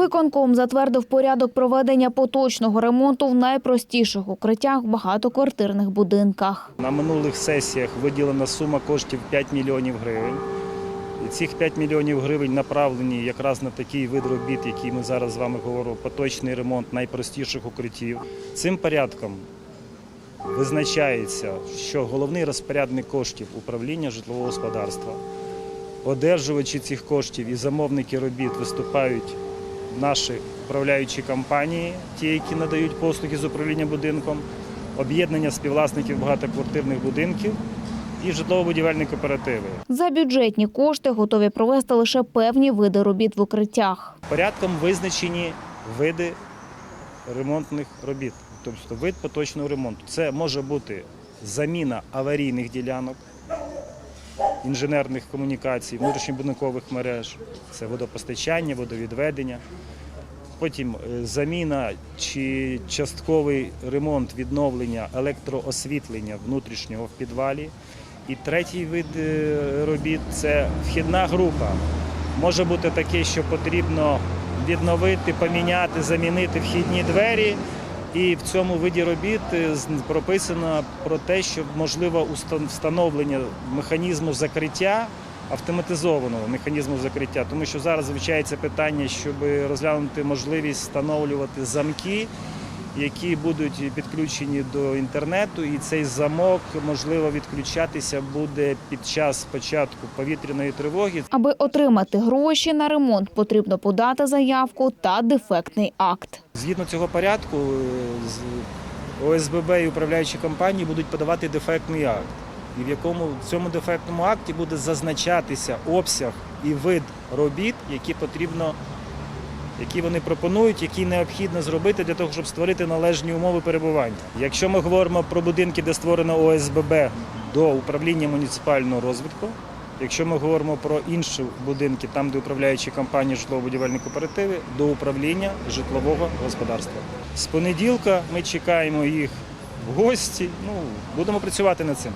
Виконком затвердив порядок проведення поточного ремонту в найпростіших укриттях в багатоквартирних будинках. На минулих сесіях виділена сума коштів 5 мільйонів гривень. І цих 5 мільйонів гривень направлені якраз на такий вид робіт, який ми зараз з вами говоримо, поточний ремонт найпростіших укриттів. Цим порядком визначається, що головний розпорядник коштів управління житлового господарства, одержувачі цих коштів і замовники робіт виступають наші управляючі компанії, ті, які надають послуги з управління будинком, об'єднання співвласників багатоквартирних будинків і житлово-будівельні кооперативи. За бюджетні кошти готові провести лише певні види робіт в укриттях. Порядком визначені види ремонтних робіт, тобто вид поточного ремонту. Це може бути заміна аварійних ділянок, інженерних комунікацій, внутрішньобудинкових мереж, це водопостачання, водовідведення. Потім е, заміна чи частковий ремонт відновлення електроосвітлення внутрішнього в підвалі. І третій вид е, робіт це вхідна група. Може бути таке, що потрібно відновити, поміняти, замінити вхідні двері. І в цьому виді робіт е, прописано про те, що можливо встановлення механізму закриття, автоматизованого механізму закриття, тому що зараз звучається питання, щоб розглянути можливість встановлювати замки, які будуть підключені до інтернету, і цей замок можливо відключатися буде під час початку повітряної тривоги. Аби отримати гроші на ремонт, потрібно подати заявку та дефектний акт. Згідно цього порядку, ОСББ і управляючі компанії будуть подавати дефектний акт, і в якому в цьому дефектному акті буде зазначатися обсяг і вид робіт, які потрібно, які вони пропонують, які необхідно зробити для того, щоб створити належні умови перебування. Якщо ми говоримо про будинки, де створено ОСББ до управління муніципального розвитку. Якщо ми говоримо про інші будинки, там де управляючі компанії житлово-будівельні кооперативи, до управління житлового господарства. З понеділка ми чекаємо їх в гості. Ну будемо працювати над цим.